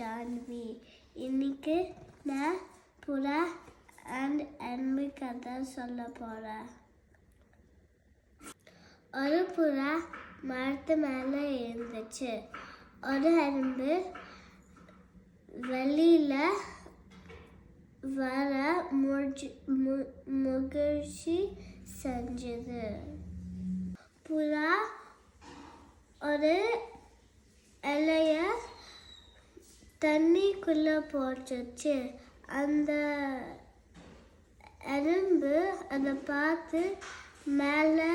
ஜான்வி. இன்னைக்கு நான் புறா அண்ட் அன்பு கதை சொல்ல போகிறேன் ஒரு புறா மரத்து மேலே இருந்துச்சு ஒரு அன்பு வெளியில் வர முழிச்சு மு- முயற்சி செஞ்சது. புறா ஒரு தண்ணிக்குள்ளே போட்டுச்சு. அந்த எறும்பு அதை பார்த்து மேலே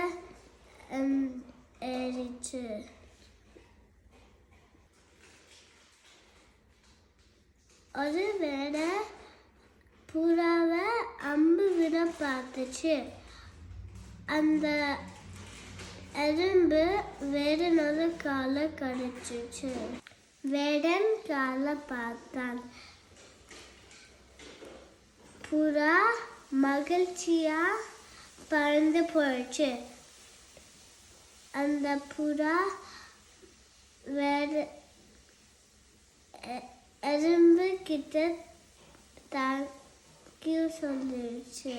ஏறிச்சு. ஒரு வேளை புறாவை அம்பு விட பார்த்துச்சு. அந்த எறும்பு வேடனோட காலை கடிச்சிச்சு. வேடன் கால பார்த்தான். புறா மகிழ்ச்சியா பறந்து போயிடுச்சு அந்த புறா வேற எறும்பு கிட்ட தேங்க்யூ சொல்லிடுச்சு